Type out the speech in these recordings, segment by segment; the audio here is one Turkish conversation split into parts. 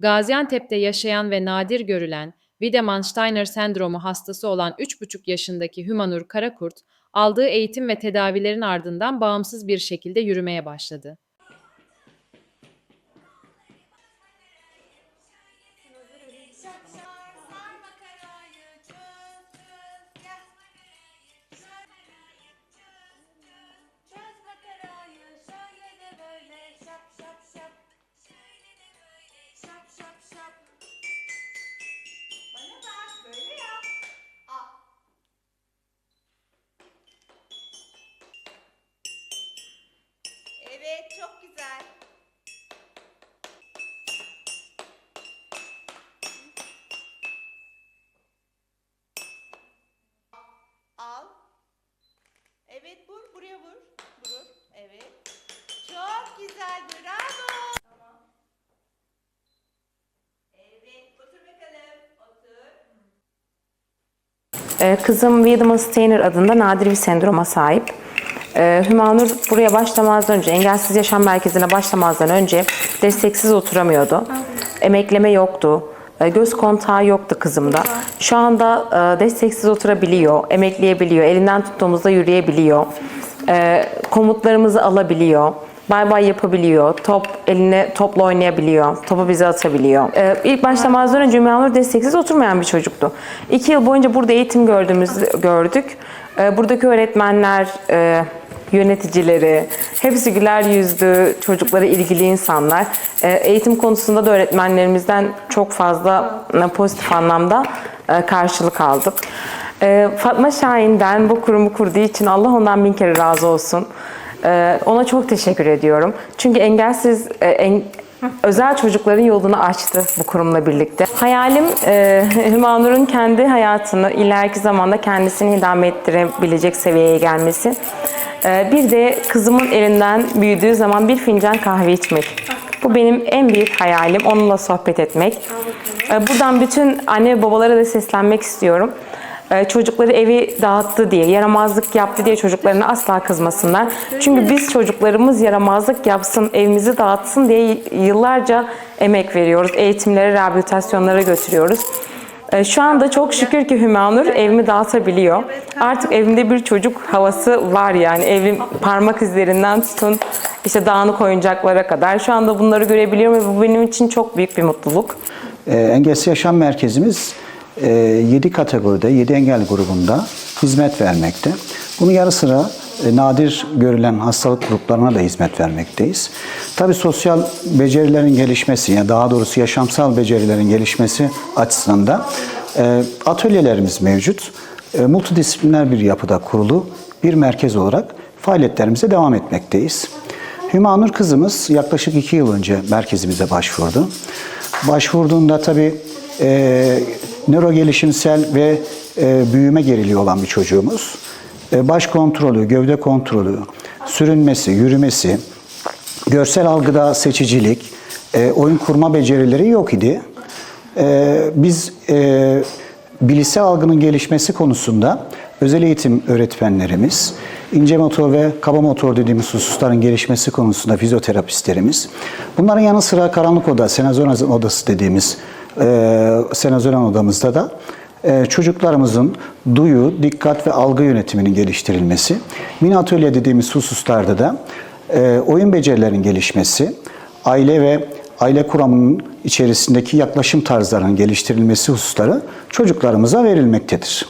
Gaziantep'te yaşayan ve nadir görülen Wiedemann-Steiner sendromu hastası olan 3,5 yaşındaki Hümanur Karakurt, aldığı eğitim ve tedavilerin ardından bağımsız bir şekilde yürümeye başladı. Kızım Wiedemann Steiner adında nadir bir sendroma sahip. Ee, Hümanur buraya başlamazdan önce, engelsiz yaşam merkezine başlamazdan önce desteksiz oturamıyordu. Emekleme yoktu. Ee, Göz kontağı yoktu kızımda. Şu anda e, desteksiz oturabiliyor, emekleyebiliyor, elinden tuttuğumuzda yürüyebiliyor. Ee, Komutlarımızı alabiliyor. Bay bay yapabiliyor. Top eline topla oynayabiliyor. Topu bize atabiliyor. Ee, ilk başlamazdan önce Ümmü desteksiz oturmayan bir çocuktu. İki yıl boyunca burada eğitim gördüğümüzü gördük. Ee, buradaki öğretmenler, e, yöneticileri, hepsi güler yüzlü, çocuklara ilgili insanlar. Ee, eğitim konusunda da öğretmenlerimizden çok fazla pozitif anlamda e, karşılık aldık. Ee, Fatma Şahin'den bu kurumu kurduğu için Allah ondan bin kere razı olsun. Ee, ona çok teşekkür ediyorum. Çünkü engelsiz e, en- özel çocukların yolunu açtı bu kurumla birlikte. Hayalim e, Hümanur'un kendi hayatını ileriki zamanda kendisini idame ettirebilecek seviyeye gelmesi. Ee, bir de kızımın elinden büyüdüğü zaman bir fincan kahve içmek. Bu benim en büyük hayalim. Onunla sohbet etmek. Ee, buradan bütün anne ve babalara da seslenmek istiyorum. Ee, çocukları evi dağıttı diye, yaramazlık yaptı diye çocuklarına asla kızmasınlar. Çünkü biz çocuklarımız yaramazlık yapsın, evimizi dağıtsın diye yıllarca emek veriyoruz. Eğitimlere, rehabilitasyonlara götürüyoruz. Ee, Şu anda çok şükür ki Hümanur evimi dağıtabiliyor. Artık evimde bir çocuk havası var yani. Evim parmak izlerinden tutun işte dağınık oyuncaklara kadar. Şu anda bunları görebiliyorum ve bu benim için çok büyük bir mutluluk. E, Engelsiz Yaşam Merkezimiz 7 kategoride, 7 engel grubunda hizmet vermekte. Bunun yarı sıra e, nadir görülen hastalık gruplarına da hizmet vermekteyiz. Tabii sosyal becerilerin gelişmesi, yani daha doğrusu yaşamsal becerilerin gelişmesi açısından da e, atölyelerimiz mevcut. E, multidisipliner bir yapıda kurulu bir merkez olarak faaliyetlerimize devam etmekteyiz. Hümanur kızımız yaklaşık iki yıl önce merkezimize başvurdu. Başvurduğunda tabii nöro gelişimsel ve e, büyüme geriliği olan bir çocuğumuz. E, baş kontrolü, gövde kontrolü, sürünmesi, yürümesi, görsel algıda seçicilik, e, oyun kurma becerileri yok idi. E, biz e, bilişsel algının gelişmesi konusunda özel eğitim öğretmenlerimiz, ince motor ve kaba motor dediğimiz hususların gelişmesi konusunda fizyoterapistlerimiz, bunların yanı sıra karanlık oda, senazon odası dediğimiz e, senazon odamızda da e, çocuklarımızın duyu, dikkat ve algı yönetiminin geliştirilmesi, mini atölye dediğimiz hususlarda da e, oyun becerilerinin gelişmesi, aile ve aile kuramının içerisindeki yaklaşım tarzlarının geliştirilmesi hususları çocuklarımıza verilmektedir.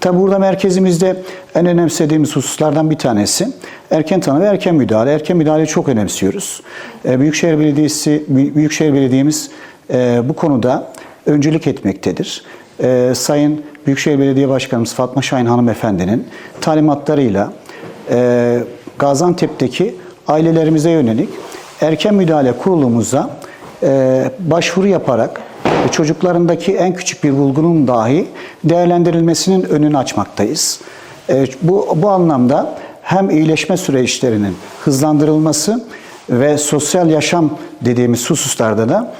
Tabi burada merkezimizde en önemsediğimiz hususlardan bir tanesi erken tanı ve erken müdahale. Erken müdahaleyi çok önemsiyoruz. E, Büyükşehir Belediyesi, Büyükşehir Belediye'miz e, bu konuda öncülük etmektedir. E, Sayın Büyükşehir Belediye Başkanımız Fatma Şahin hanımefendinin talimatlarıyla e, Gaziantep'teki ailelerimize yönelik erken müdahale kurulumuza e, başvuru yaparak çocuklarındaki en küçük bir bulgunun dahi değerlendirilmesinin önünü açmaktayız. E, bu, bu anlamda hem iyileşme süreçlerinin hızlandırılması ve sosyal yaşam dediğimiz hususlarda da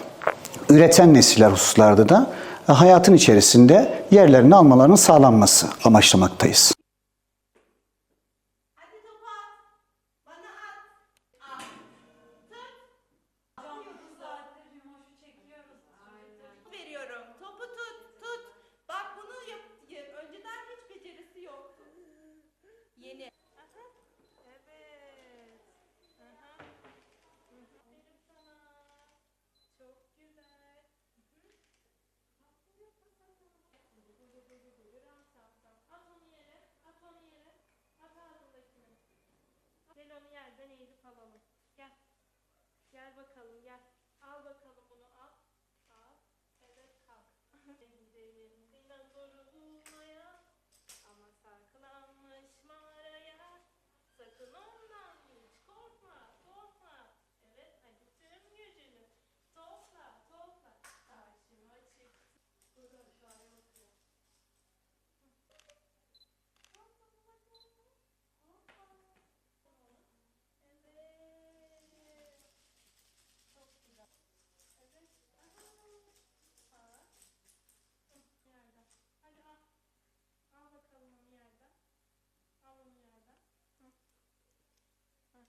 üreten nesiller hususlarda da hayatın içerisinde yerlerini almalarının sağlanması amaçlamaktayız. Eğilip alalım.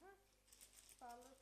Aha. Salla